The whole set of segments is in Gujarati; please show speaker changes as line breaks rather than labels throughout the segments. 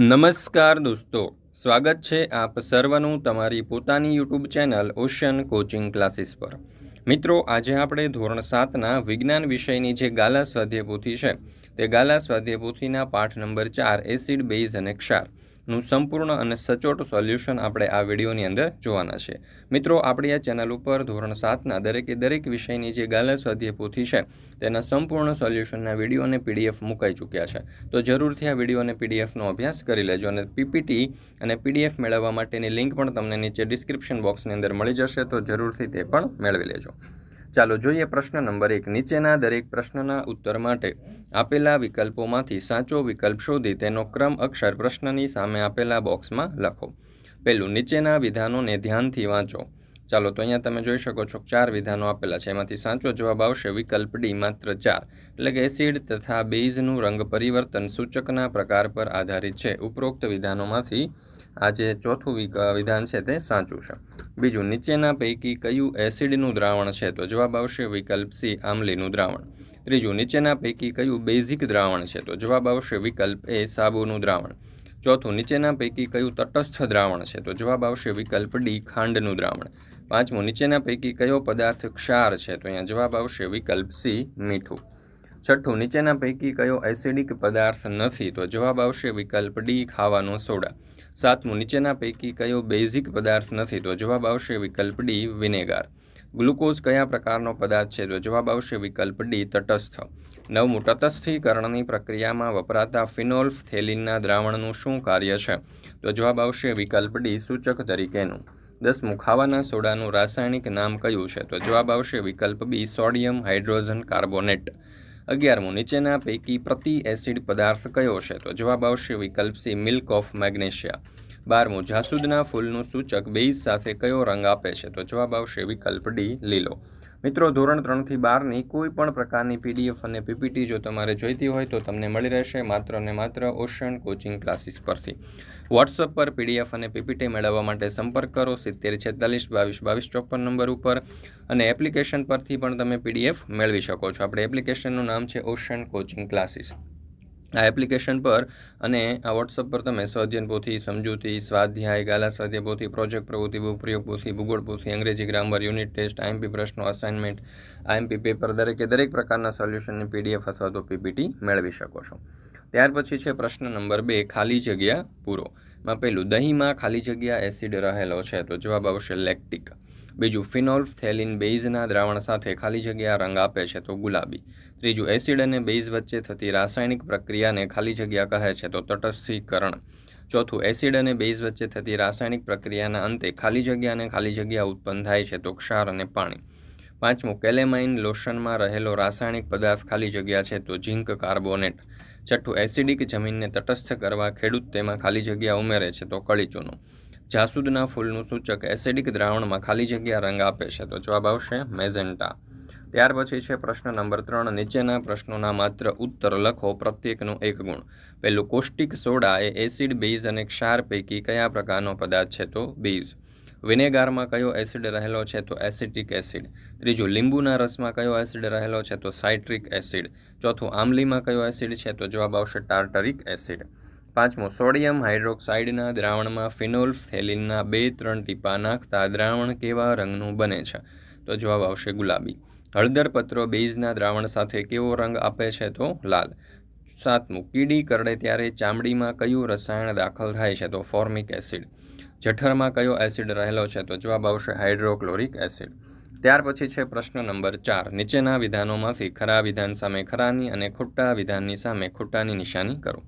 નમસ્કાર દોસ્તો, સ્વાગત છે આપ સર્વનું તમારી પોતાની YouTube channel Ocean coaching classes પર. મિત્રો, આજે આપણે ધોરણ સાતના વિજ્ઞાન વિષયની જે ગાલા સ્વાધ્યાય પોથી છે, તે ગાલા સ્વાધ્યાય પોથીના પાઠ નંબર ચાર, એસિડ, બેઝ અને ક્ષાર. નું સંપૂર્ણ અને સચોટ સોલ્યુશન આપણે આ વિડીયોની અંદર જોવાના છે. મિત્રો, આપણી આ ચેનલ ઉપર ધોરણ સાતના દરેકે દરેક વિષયની જે ગાલા સ્વાધ્યાય પોથી છે, તેના સંપૂર્ણ સોલ્યુશનના વીડિયો અને પીડીએફ મુકાઈ ચૂક્યા છે. તો જરૂરથી આ વીડિયો અને પીડીએફનો અભ્યાસ કરી લેજો અને પીપીટી અને પીડીએફ મેળવવા માટેની લિંક પણ તમને નીચે ડિસ્ક્રિપ્શન બોક્સની અંદર મળી જશે, તો જરૂરથી તે પણ મેળવી લેજો. ચાલો જોઈએ પ્રશ્ન નંબર એક. નીચેના દરેક પ્રશ્નના ઉત્તર માટે આપેલા વિકલ્પોમાંથી સાચો વિકલ્પ શોધી તેનો ક્રમ અક્ષર પ્રશ્નની સામે આપેલા બોક્સમાં લખો. પહેલું, નીચેના વિધાનોને ધ્યાનથી વાંચો. ચાલો તો અહીંયા તમે જોઈ શકો છો, ચાર વિધાનો આપેલા છે. એમાંથી સાચો જવાબ આવશે વિકલ્પ ડી, માત્ર ચાર. એટલે કે એસિડ તથા બેઝનું રંગ પરિવર્તન સૂચકના પ્રકાર પર આધારિત છે. ઉપરોક્ત વિધાનોમાંથી આ જે ચોથું વિધાન છે તે સાચું છે. બીજું, નીચેના પૈકી કયું એસિડનું દ્રાવણ છે? તો જવાબ આવશે વિકલ્પ સી આમલીનું દ્રાવણ. ત્રીજું, નીચેના પૈકી કયું બેઝિક દ્રાવણ છે? તો જવાબ આવશે વિકલ્પ એ, સાબુનું દ્રાવણ. ચોથું, નીચેના પૈકી કયું તટસ્થ દ્રાવણ છે? તો જવાબ આવશે વિકલ્પ ડી, ખાંડનું દ્રાવણ. પાંચમું, નીચેના પૈકી કયો પદાર્થ ક્ષાર છે? તો અહીંયા જવાબ આવશે વિકલ્પ સી, મીઠું. છઠ્ઠું, નીચેના પૈકી કયો એસિડિક પદાર્થ નથી? તો જવાબ આવશે વિકલ્પ ડી, ખાવાનો સોડા. સાતમું નીચેના પૈકી કયો બેઝિક પદાર્થ નથી? તો જવાબ આવશે વિકલ્પ ડી, વિનેગાર. ગ્લુકોઝ કયા પ્રકારનો પદાર્થ છે? તો જવાબ આવશે વિકલ્પ ડી, તટસ્થ. નવમું, તટસ્થીકરણની પ્રક્રિયામાં વપરાતા ફિનોલ્ફ થેલિનના દ્રાવણનું શું કાર્ય છે? તો જવાબ આવશે વિકલ્પ ડી, સૂચક તરીકેનું. દસમું, ખાવાના સોડાનું રાસાયણિક નામ કયું છે? તો જવાબ આવશે વિકલ્પ બી, સોડિયમ હાઇડ્રોજન કાર્બોનેટ. અગિયારમું, નીચેના પૈકી પ્રતિ એસિડ પદાર્થ કયો છે? તો જવાબ આવશે વિકલ્પ સી, મિલ્ક ઓફ મેગ્નેશિયા. બારમું, જાસૂદના ફૂલનું સૂચક બેઝ સાથે કયો રંગ આપે છે? તો જવાબ આવશે વિકલ્પ ડી, લીલો. મિત્રો, ધોરણ ત્રણથી બારની કોઈ પણ પ્રકારની પીડીએફ અને પીપીટી જો તમારે જોઈતી હોય તો તમને મળી રહેશે માત્ર ને માત્ર ઓશન કોચિંગ ક્લાસીસ પરથી. વોટ્સઅપ પર પીડીએફ અને પીપીટી મેળવવા માટે સંપર્ક કરો સિત્તેર છેતાલીસ બાવીસ બાવીસ ચોપન નંબર ઉપર અને એપ્લિકેશન પરથી પણ તમે પીડીએફ મેળવી શકો છો. આપણે એપ્લિકેશનનું નામ છે ઓશન કોચિંગ ક્લાસીસ. આ એપ્લિકેશન પર અને આ વોટ્સઅપ પર તમે સ્વાધ્યન પોથી, સમજૂતી, સ્વાધ્યાય, ગાલા સ્વાધ્યાય પોથી પ્રોજેક્ટ પ્રવૃત્તિ પ્રયોગ પોથી, ભૂગોળ પોથી, અંગ્રેજી ગ્રામર યુનિટ ટેસ્ટ આઈએમપી પ્રશ્નો અસાઇનમેન્ટ આઈએમપી પેપર દરેકે દરેક પ્રકારના સોલ્યુશનની પીડીએફ અથવા તો પીપીટી મેળવી શકો છો. ત્યાર પછી છે પ્રશ્ન નંબર બે, ખાલી જગ્યા પૂરો. માં પહેલું, દહીંમાં ખાલી જગ્યા એસિડ રહેલો છે, તો જવાબ આવશે લેક્ટિક બીજું ફિનોલ થેલિન બેઝના દ્રાવણ સાથે ખાલી જગ્યા રંગ આપે છે, તો ગુલાબી. ત્રીજું, એસિડ અને બેઝ વચ્ચે થતી રાસાયણિક પ્રક્રિયાને ખાલી જગ્યા કહે છે તો તટસ્થીકરણ. ચોથું, એસિડ અને બેઝ વચ્ચે થતી રાસાયણિક પ્રક્રિયાના અંતે ખાલી જગ્યા અને ખાલી જગ્યા ઉત્પન્ન થાય છે તો ક્ષાર અને પાણી. પાંચમું, કેલેમાઇન લોશનમાં રહેલો રાસાયણિક પદાર્થ ખાલી જગ્યા છે તો ઝીંક કાર્બોનેટ. છઠ્ઠું, એસિડિક જમીનને તટસ્થ કરવા ખેડૂત તેમાં ખાલી જગ્યા ઉમેરે છે તો કળીચૂનું. જાસૂદના ફૂલનું સૂચક એસિડિક દ્રાવણમાં ખાલી જગ્યા રંગ આપે છે તો જવાબ આવશે મેઝેન્ટા ત્યાર પછી છે પ્રશ્ન નંબર ત્રણ. નીચેના પ્રશ્નોના માત્ર ઉત્તર લખો, પ્રત્યેકનો એક ગુણ. પહેલું, કોષ્ટિક સોડા એ એસિડ, બેઝ અને ક્ષાર પૈકી કયા પ્રકારનો પદાર્થ છે તો બેઝ. વિનેગારમાં કયો એસિડ રહેલો છે તો એસિટિક એસિડ. ત્રીજું, લીંબુના રસમાં કયો એસિડ રહેલો છે તો સાઇટ્રિક એસિડ. ચોથું આમલીમાં કયો એસિડ છે તો જવાબ આવશે ટાર્ટરિક એસિડ. પાંચમું, સોડિયમ હાઇડ્રોક્સાઇડના દ્રાવણમાં ફિનોલ ફેલિનના બે ત્રણ ટીપા નાખતા દ્રાવણ કેવા રંગનું બને છે? તો જવાબ આવશે ગુલાબી. હળદર પત્રો બેઝના દ્રાવણ સાથે કેવો રંગ આપે છે તો લાલ. સાતમું, કીડી કરડે ત્યારે ચામડીમાં કયું રસાયણ દાખલ થાય છે તો ફોર્મિક એસિડ. જઠરમાં કયો એસિડ રહેલો છે તો જવાબ આવશે હાઇડ્રોક્લોરિક એસિડ. ત્યાર પછી છે પ્રશ્ન નંબર ચાર, નીચેના વિધાનોમાંથી ખરા વિધાન સામે ખરાની અને ખોટા વિધાનની સામે ખોટાની નિશાની કરો.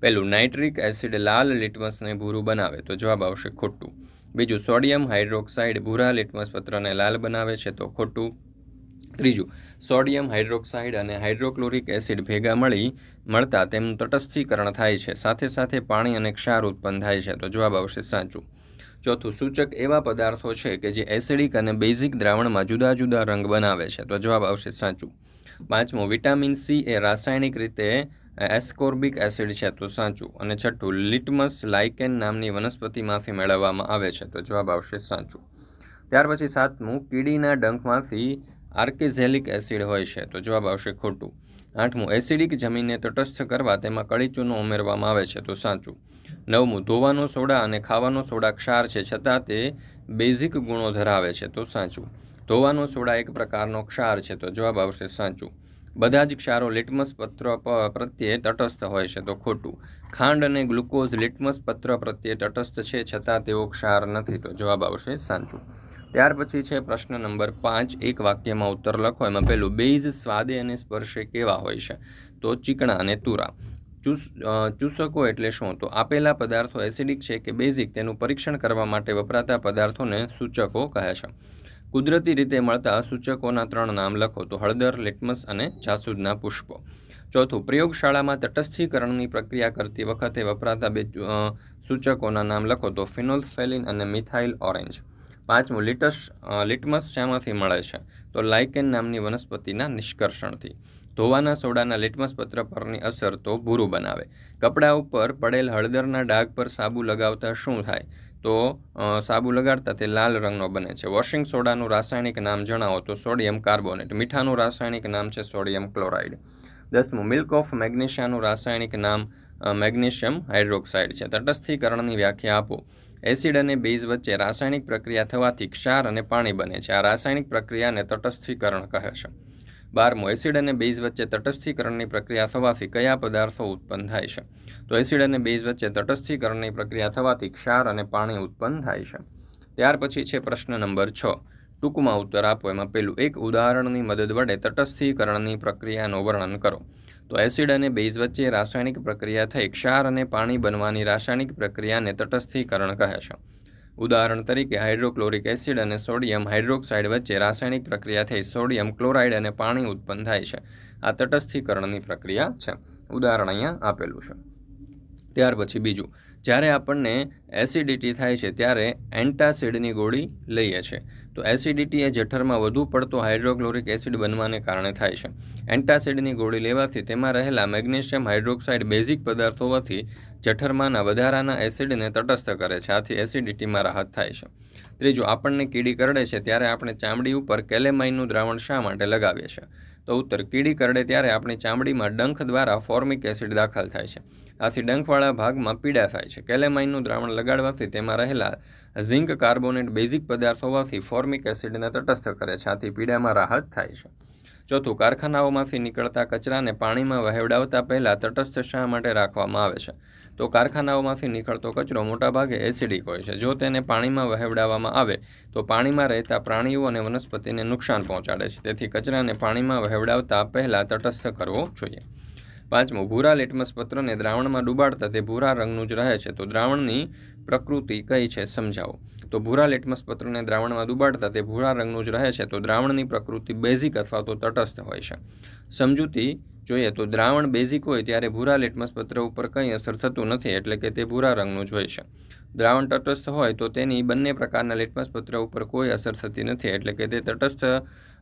પહેલું, નાઇટ્રિક એસિડ લાલ લિટમસને ભૂરું બનાવે તો જવાબ આવશે ખોટું. બીજું, સોડિયમ હાઇડ્રોક્સાઇડ ભૂરા લિટમસ પત્રને લાલ બનાવે છે તો ખોટું. ત્રીજું, સોડિયમ હાઇડ્રોક્સાઇડ અને હાઇડ્રોક્લોરિક એસિડ ભેગા મળી મળતા તેમનું તટસ્થીકરણ થાય છે. સાથે સાથે પાણી અને ક્ષાર ઉત્પન્ન થાય છે. તો જવાબ આવશે સાચું. ચોથું, સૂચક એવા પદાર્થો છે કે જે એસિડિક અને બેઝિક દ્રાવણમાં જુદા જુદા રંગ બનાવે છે. તો જવાબ આવશે સાચું. પાંચમું, વિટામિન સી એ રાસાયણિક રીતે એસ્કોર્બિક એસિડ છે. તો સાચું. અને છઠ્ઠું, લિટમસ લાઇકેન નામની વનસ્પતિમાંથી મેળવવામાં આવે છે. તો જવાબ આવશે સાચું. ત્યાર પછી સાતમું, કીડીના ડંખમાંથી આર્કેઝેલિક એસિડ હોય છે, તો જવાબ આવશે ખોટું. આઠમું, એસિડિક જમીનને તટસ્થ કરવા તેમાં કળીચૂનો ઉમેરવામાં આવે છે, તો સાચું. નવમું, ધોવાનો સોડા અને ખાવાનો સોડા ક્ષાર છે, છતાં તે બેઝિક ગુણો ધરાવે છે, તો સાચું. ધોવાનો સોડા એક પ્રકારનો ક્ષાર છે, તો જવાબ આવશે સાચું. બધા જ ક્ષારો લિટમસ પત્ર પ્રત્યે તટસ્થ હોય છે, તો ખોટું. ખાંડ અને ગ્લુકોઝ લિટમસ પત્ર પ્રત્યે તટસ્થ છે, છતાં તેઓ ક્ષાર નથી, તો જવાબ આવશે સાચું. ત્યાર પછી છે પ્રશ્ન નંબર પાંચ. એક વાક્યમાં ઉત્તર લખો. એમાં પહેલું, બેઝ સ્વાદે અને સ્પર્શે કેવા હોય છે? તો ચીકણા અને તુરા. ચૂસ ચૂસકો એટલે શું? તો આપેલા પદાર્થો એસિડિક છે કે બેઝિક, તેનું પરીક્ષણ કરવા માટે વપરાતા પદાર્થોને સૂચકો કહે છે. કુદરતી રીતે મળતા સૂચકોના ત્રણ નામ લખો. તો હળદર, લેટમસ અને જાસૂદના પુષ્પો. ચોથું, પ્રયોગશાળામાં તટસ્થીકરણની પ્રક્રિયા કરતી વખતે વપરાતા બે સૂચકોના નામ લખો. તો ફિનોલ્ફેલિન અને મિથાઇલ ઓરેન્જ. પાંચમું લિટસ લિટમસ શામાંથી મળે છે? તો લાઇકેન નામની વનસ્પતિના નિષ્કર્ષણથી. ધોવાના સોડાના લિટમસ પત્ર પરની અસર તો ભૂરું બનાવે. કપડાં ઉપર પડેલ હળદરના ડાઘ પર સાબુ લગાવતા શું થાય? તો સાબુ લગાડતા તે લાલ રંગનો બને છે. વોશિંગ સોડાનું રાસાયણિક નામ જણાવો તો સોડિયમ કાર્બોનેટ. મીઠાનું રાસાયણિક નામ છે સોડિયમ ક્લોરાઇડ. દસમું મિલ્ક ઓફ મેગ્નેશિયાનું રાસાયણિક નામ મેગ્નેશિયમ હાઇડ્રોક્સાઇડ છે. તટસ્થીકરણની વ્યાખ્યા આપો. એસિડ અને બેઝ વચ્ચે રાસાયણિક પ્રક્રિયા થવાથી ક્ષાર અને પાણી બને છે. આ રાસાયણિક પ્રક્રિયાને તટસ્થીકરણ કહે છે. બારમું, એસિડ અને બેઝ વચ્ચે તટસ્થીકરણની પ્રક્રિયા થવાથી કયા પદાર્થો ઉત્પન્ન થાય છે? તો એસિડ અને બેઝ વચ્ચે તટસ્થીકરણની પ્રક્રિયા થવાથી ક્ષાર અને પાણી ઉત્પન્ન થાય છે. ત્યાર પછી છે પ્રશ્ન નંબર છ. ટૂંકમાં ઉત્તર આપો. એમાં પેલું એક ઉદાહરણની મદદ વડે તટસ્થીકરણની પ્રક્રિયાનું વર્ણન કરો. તો એસિડ અને બેઝ વચ્ચે રાસાયણિક પ્રક્રિયા થઈ, ક્ષાર અને પાણી બનવાની રાસાયણિક પ્રક્રિયાને તટસ્થીકરણ કહે છે. ઉદાહરણ તરીકે, હાઇડ્રોક્લોરિક એસિડ અને સોડિયમ હાઇડ્રોક્સાઇડ વચ્ચે રાસાયણિક પ્રક્રિયા થઈ, સોડિયમ ક્લોરાઇડ અને પાણી ઉત્પન્ન થાય છે. આ તટસ્થીકરણની પ્રક્રિયા છે. ઉદાહરણ અહીંયા આપેલું છે. ત્યાર પછી બીજું જ્યારે આપણને એસિડિટી થાય છે ત્યારે એન્ટાસિડની ગોળી લઈએ છીએ. તો એસિડિટી એ જઠરમાં વધુ પડતો હાઇડ્રોક્લોરિક એસિડ બનવાને કારણે થાય છે. એન્ટાસિડની ગોળી લેવાથી તેમાં રહેલા મેગ્નેશિયમ હાઇડ્રોક્સાઇડ બેઝિક પદાર્થ હોવાથી જઠરમાંના વધારાના એસિડને તટસ્થ કરે છે. આથી એસિડિટીમાં રાહત થાય છે. ત્રીજું, આપણને કીડી કરડે છે ત્યારે આપણે ચામડી ઉપર કેલેમાઇનનું દ્રાવણ શા માટે લગાવીએ છીએ? તો ઉત્તર, કીડી કરડે ત્યારે આપણી ચામડીમાં ડંખ દ્વારા ફોર્મિક એસિડ દાખલ થાય છે. આથી ડંખવાળા ભાગમાં પીડા થાય છે. કેલેમાઇનનું દ્રાવણ લગાડવાથી તેમાં રહેલા ઝિંક કાર્બોનેટ બેઝિક પદાર્થ હોવાથી ફોર્મિક એસિડને તટસ્થ કરે છે. આથી પીડામાં રાહત થાય છે. ચોથું, કારખાનાઓમાંથી નીકળતા કચરાને પાણીમાં વહેવડાવતા પહેલાં તટસ્થ શા માટે રાખવામાં આવે છે? તો કારખાનાઓમાંથી નીકળતો કચરો મોટાભાગે એસિડિક હોય છે. જો તેને પાણીમાં વહેવડાવવામાં આવે, તો પાણીમાં રહેતા પ્રાણીઓ અને વનસ્પતિને નુકસાન પહોંચાડે છે. તેથી કચરાને પાણીમાં વહેવડાવતા પહેલાં તટસ્થ કરવો જોઈએ. પાંચમું, ભૂરા લિટમસ પત્રને દ્રાવણમાં ડૂબાડતા તે ભૂરા રંગનું જ રહે છે, તો દ્રાવણની પ્રકૃતિ કઈ છે સમજાવો. તો ભૂરા લિટમસ પત્રને દ્રાવણમાં ડૂબાડતા તે ભૂરા રંગનું જ રહે છે, તો દ્રાવણની પ્રકૃતિ બેઝિક અથવા તો તટસ્થ હોય છે. સમજૂતી જોઈએ તો દ્રાવણ બેઝિક હોય ત્યારે ભૂરા લિટમસ પત્ર ઉપર કંઈ અસર થતું નથી, એટલે કે તે ભૂરા રંગનું જ હોય છે. દ્રાવણ તટસ્થ હોય તો તેની બંને પ્રકારના લિટમસ પત્ર ઉપર કોઈ અસર થતી નથી, એટલે કે તે તટસ્થ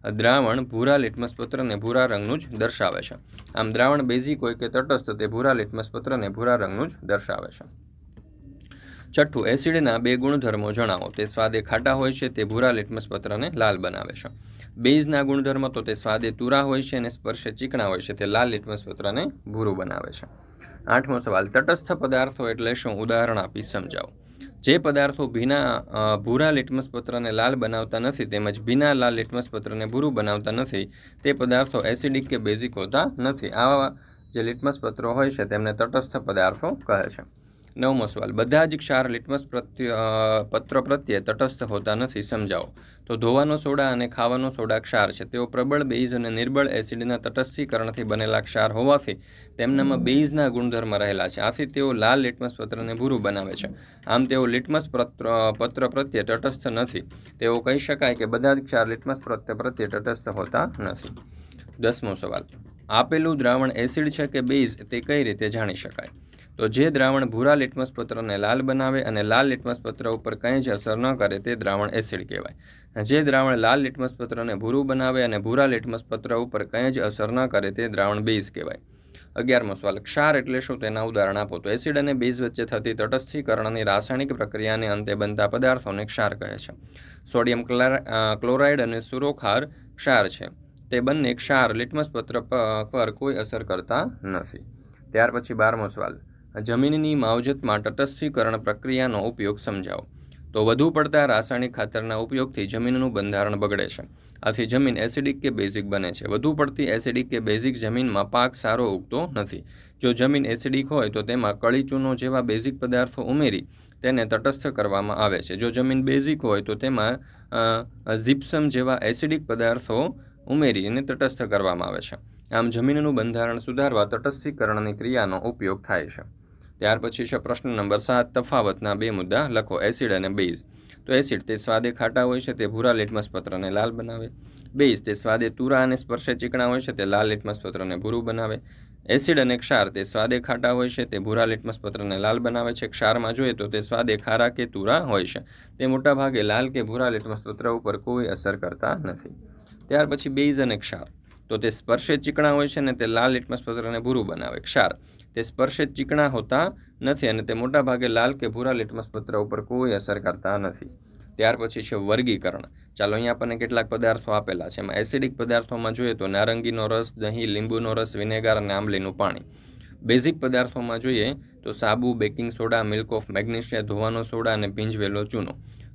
દ્રાવણ ભૂરા લિટમસ પત્રને ભૂરા રંગનું જ દર્શાવે છે. આમ દ્રાવણ બેઝિક હોય કે તટસ્થ, તે ભૂરા લિટમસ પત્રને ભૂરા રંગનું જ દર્શાવે છે. છઠ્ઠું, એસિડના બે ગુણધર્મો જણાવો. તે સ્વાદે ખાટા હોય છે, તે ભૂરા લિટમસ પત્રને લાલ બનાવે છે. બેઝના ગુણધર્મ તો તે સ્વાદે તુરા હોય છે અને સ્પર્શે ચીકણા હોય છે, તે લાલ લિટમસ પત્રને ભૂરું બનાવે છે. આઠમો સવાલ, તટસ્થ પદાર્થો એટલે શું? ઉદાહરણ આપી સમજાવો. જે પદાર્થો ભીના ભૂરા લિટમસ પત્રને લાલ બનાવતા નથી તેમજ ભીના લાલ લિટમસ પત્રને ભૂરું બનાવતા નથી, તે પદાર્થો એસિડિક કે બેઝિક હોતા નથી. આવા જે લિટમસ પત્રો હોય છે તેમને તટસ્થ પદાર્થો કહે છે. નવમો સવાલ. બધા જ ક્ષાર લિટમસ પ્રત્યે પત્ર પ્રત્યે તટસ્થ હોતા નથી, સમજાવો. તો ધોવાનો સોડા અને ખાવાનો સોડા ક્ષાર છે. તેઓ પ્રબળ, બેઝ અને નિર્બળ એસિડના તટસ્થીકરણથી બનેલા ક્ષાર હોવાથી તેમનામાં બેઝના ગુણધર્મ રહેલા છે. આથી તેઓ લાલ લિટમસ પત્રને ભૂરું બનાવે છે. આમ તેઓ લિટમસ પત્ર પત્ર પ્રત્યે તટસ્થ નથી. તેઓ કહી શકાય કે બધા જ ક્ષાર લિટમસ પત્ર પ્રત્યે તટસ્થ હોતા નથી. દસમો સવાલ. આપેલું દ્રાવણ એસિડ છે કે બેઝ, તે કઈ રીતે જાણી શકાય? તો જે દ્રાવણ ભૂરા લિટમસ પત્રને લાલ બનાવે અને લાલ લિટમસ પત્ર ઉપર કંઈ જ અસર ન કરે તે દ્રાવણ એસિડ કહેવાય. જે દ્રાવણ લાલ લિટમસ પત્રને ભૂરું બનાવે અને ભૂરા લિટમસ પત્ર ઉપર કંઈ જ અસર ન કરે તે દ્રાવણ બેઝ કહેવાય. અગિયારમો સવાલ, ક્ષાર એટલે શું? તેના ઉદાહરણ આપો. તો એસિડ અને બેઝ વચ્ચે થતી તટસ્થીકરણની રાસાયણિક પ્રક્રિયાને અંતે બનતા પદાર્થોને ક્ષાર કહે છે. સોડિયમ ક્લોરાઇડ અને સુરોખાર ક્ષાર છે. તે બંને ક્ષાર લિટમસ પત્ર પર કોઈ અસર કરતા નથી. ત્યાર પછી બારમો સવાલ જમીનની માવજતમાં તટસ્થીકરણ પ્રક્રિયાનો ઉપયોગ સમજાવો. તો વધુ પડતા રાસાયણિક ખાતરના ઉપયોગથી જમીનનું બંધારણ બગડે છે. આથી જમીન એસિડિક કે બેઝિક બને છે. વધુ પડતી એસિડિક કે બેઝિક જમીનમાં પાક સારો ઉગતો નથી. જો જમીન એસિડિક હોય તો તેમાં કળી ચૂનો જેવા બેઝિક પદાર્થો ઉમેરી તેને તટસ્થ કરવામાં આવે છે. જો જમીન બેઝિક હોય તો તેમાં અ, જેવા એસિડિક પદાર્થો ઉમેરીને તટસ્થ કરવામાં આવે છે. આમ જમીનનું બંધારણ સુધારવા તટસ્થીકરણની ક્રિયાનો ઉપયોગ થાય છે. ત્યાર પછી છે પ્રશ્ન નંબર સાત તફાવતના બે મુદ્દા લખો એસિડ અને બેઝ. તો એસિડ તે સ્વાદે ખાટા હોય છે, તે ભૂરા લીટમસ પત્રને લાલ બનાવે. બેઝ તે સ્વાદે તુરા અને સ્પર્શે ચીકણા હોય છે, તે લાલ લીટમસ પત્રને ભૂરું બનાવે. એસિડ અને ક્ષાર તે સ્વાદે ખાટા હોય છે, તે ભૂરા લીટમસ પત્રને લાલ બનાવે છે. ક્ષારમાં જોઈએ તો તે સ્વાદે ખારા કે તુરા હોય છે. તે મોટાભાગે લાલ કે ભૂરા લીટમસ પત્ર ઉપર કોઈ અસર કરતા નથી. ત્યાર પછી બેઝ અને ક્ષાર. તો તે સ્પર્શે ચીકણા હોય છે ને તે લાલ લીટમસ પત્રને ભૂરું બનાવે. ક્ષાર. તે સ્પર્શે ચીકણા હોતા નથી અને તે મોટાભાગે લાલ કે ભૂરા લિટમસ પત્ર ઉપર કોઈ અસર કરતા નથી. ત્યાર પછી છે વર્ગીકરણ. ચાલો અહીંયા આપણને કેટલાક પદાર્થો આપેલા છે. એમાં એસિડિક પદાર્થોમાં જોઈએ તો નારંગીનો રસ, દહીં, લીંબુનો રસ, વિનેગાર અને આંબલીનું પાણી. બેઝિક પદાર્થોમાં જોઈએ તો સાબુ, baking soda, milk of magnesia, ધોવાનો soda અને ભીંજવેલો ચૂનો.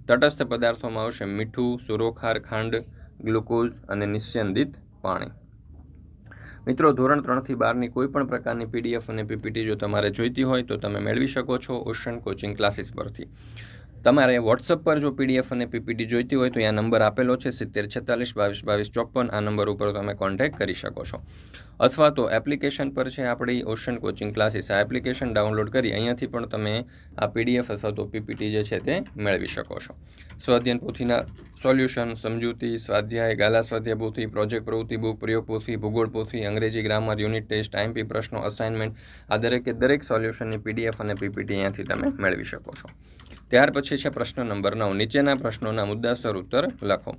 તટસ્થ પદાર્થોમાં આવશે મીઠું, સુરોખાર, ખાંડ, ગ્લુકોઝ અને નિસ્યંદિત પાણી. મિત્રો, ધોરણ ત્રણથી બારની કોઈ પણ પ્રકારની પીડીએફ અને પીપીટી જો તમારે જોઈતી હોય તો તમે મેળવી શકો છો ઓશન કોચિંગ ક્લાસીસ પરથી. તમારે વોટ્સઅપ પર જો પીડીએફ અને પીપીટી જોઈતી હોય તો અહીંયા નંબર આપેલો છે, સિત્તેર છેતાલીસ, બાવીસ બાવીસ, ચોપન, આ નંબર ઉપર તમે કોન્ટેક્ટ કરી શકો છો. અથવા તો એપ્લિકેશન પર છે આપણી ઓશન કોચિંગ ક્લાસીસ આ એપ્લિકેશન ડાઉનલોડ કરી અહીંયાથી પણ તમે આ પીડીએફ અથવા તો પીપીટી જે છે તે મેળવી શકો છો. સ્વાધ્યન પોથીના સોલ્યુશન સમજૂતી, સ્વાધ્યાય, ગાલા સ્વાધ્યાય પોથી પ્રોજેક્ટ પ્રવૃત્તિ બુક પ્રયોગ પોથી, ભૂગોળ પોથી, અંગ્રેજી ગ્રામર યુનિટ ટેસ્ટ આઈએમપી પ્રશ્નો અસાઇનમેન્ટ આ દરેકે દરેક સોલ્યુશનની પીડીએફ અને પીપીટી અહીંયાથી તમે મેળવી શકો છો. ત્યાર પછી છે પ્રશ્ન નંબર નવ. નીચેના પ્રશ્નોના મુદ્દાસર ઉત્તર લખો.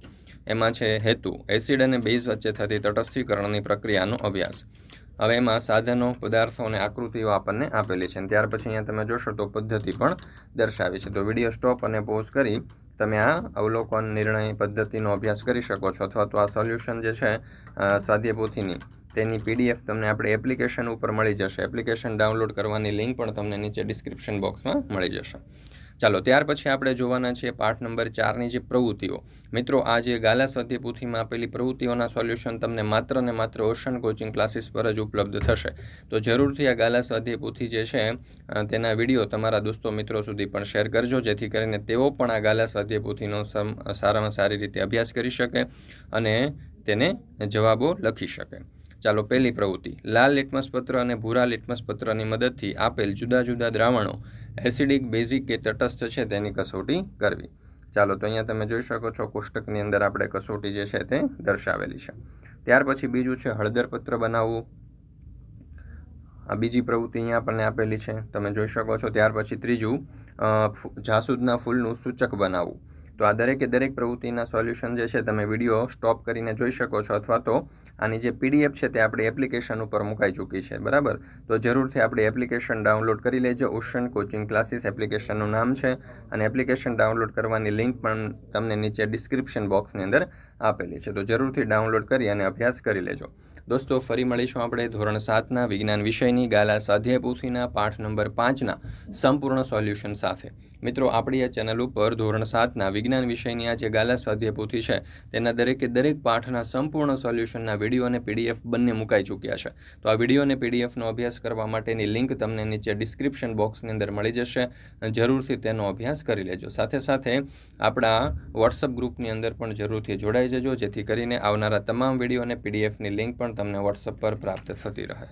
એમાં છે હેતુ, એસિડ અને બેઝ વચ્ચે થતી તટસ્થીકરણની પ્રક્રિયાનો અભ્યાસ. હવે એમાં સાધનો, પદાર્થો અને આકૃતિઓ આપણને આપેલી છે. ત્યાર પછી અહીંયા તમે જોશો તો પદ્ધતિ પણ દર્શાવી છે. તો વીડિયો સ્ટોપ અને પોઝ કરી તમે આ અવલોકન, નિર્ણય, પદ્ધતિનો અભ્યાસ કરી શકો છો. અથવા તો આ સોલ્યુશન જે છે સ્વાધ્યાય તેની પીડીએફ તમને આપણે એપ્લિકેશન ઉપર મળી જશે. એપ્લિકેશન ડાઉનલોડ કરવાની લિંક પણ તમને નીચે ડિસ્ક્રિપ્શન બોક્સમાં મળી જશે. ચાલો, ત્યાર પછી આપણે જોવાના છે પાઠ નંબર ચારની જે પ્રવૃત્તિઓ. મિત્રો, આ જે ગાલા સ્વાધ્યાય પોથીમાં આપેલી પ્રવૃત્તિઓના સોલ્યુશન તમને માત્ર ને માત્ર ઓશન કોચિંગ ક્લાસીસ પર જ ઉપલબ્ધ થશે. તો જરૂરથી આ ગાલા સ્વાધ્યાય પોથી જે છે તેના વીડિયો તમારા દોસ્તો મિત્રો સુધી પણ શેર કરજો, જેથી કરીને તેઓ પણ આ ગાલા સ્વાધ્યાય પોથીનો સારામાં સારી રીતે અભ્યાસ કરી શકે અને તેને જવાબો લખી શકે. ચાલો પહેલી પ્રવૃત્તિ. લાલ લિટમસ પત્ર અને ભૂરા લિટમસ પત્રની મદદથી આપેલ જુદા જુદા દ્રાવણો એસિડિક, બેઝિક કે તટસ્થ છે તેની કસોટી કરવી. ચાલો તો અહીંયા તમે જોઈ શકો છો કોષ્ટકની અંદર આપણે કસોટી જે છે તે દર્શાવેલી છે. ત્યાર પછી બીજું છે હળદર પત્ર બનાવવું. આ બીજી પ્રવૃત્તિ અહીંયા આપણને આપેલી છે. તમે જોઈ શકો છો. ત્યાર પછી ત્રીજું જાસૂદના ફૂલનું સૂચક બનાવવું. તો આ દરેકે દરેક પ્રવૃત્તિના સોલ્યુશન જે છે તમે વીડિયો સ્ટોપ કરીને જોઈ શકો છો અથવા તો આની જે પીડીએફ છે તે આપણી એપ્લિકેશન ઉપર મુકાઈ ચૂકી છે, બરાબર? તો જરૂરથી આપણી એપ્લિકેશન ડાઉનલોડ કરી લેજો. ઓશન કોચિંગ ક્લાસીસ એપ્લિકેશનનું નામ છે અને એપ્લિકેશન ડાઉનલોડ કરવાની લિંક પણ તમને નીચે ડિસ્ક્રિપ્શન બોક્સની અંદર આપેલી છે. તો જરૂરથી ડાઉનલોડ કરી અને અભ્યાસ કરી લેજો. દોસ્તો, ફરી મળીશું આપણે ધોરણ સાતના વિજ્ઞાન વિષયની ગાલા સ્વાધ્યાય પોથીના પાઠ નંબર પાંચના સંપૂર્ણ સોલ્યુશન સાથે. મિત્રો, આપણી આ ચેનલ ઉપર ધોરણ સાતના વિજ્ઞાન વિષયની આ જે ગાલા સ્વાધ્યાય પોથી છે, તેના દરેકે દરેક પાઠના સંપૂર્ણ સોલ્યુશનના વીડિયો અને પીડીએફ બંને મુકાઈ ચૂક્યા છે. તો આ વીડિયો અને પીડીએફનો અભ્યાસ કરવા માટેની લિંક તમને નીચે ડિસ્ક્રિપ્શન બોક્સની અંદર મળી જશે. જરૂરથી તેનો અભ્યાસ કરી લેજો. સાથે સાથે આપણા વોટ્સઅપ ગ્રુપની અંદર પણ જરૂરથી જોડાઈ જજો. જેથી કરીને આવનારા તમામ વીડિયો અને પીડીએફની લિંક પણ તમને વોટ્સઅપ પર પ્રાપ્ત થતી રહે.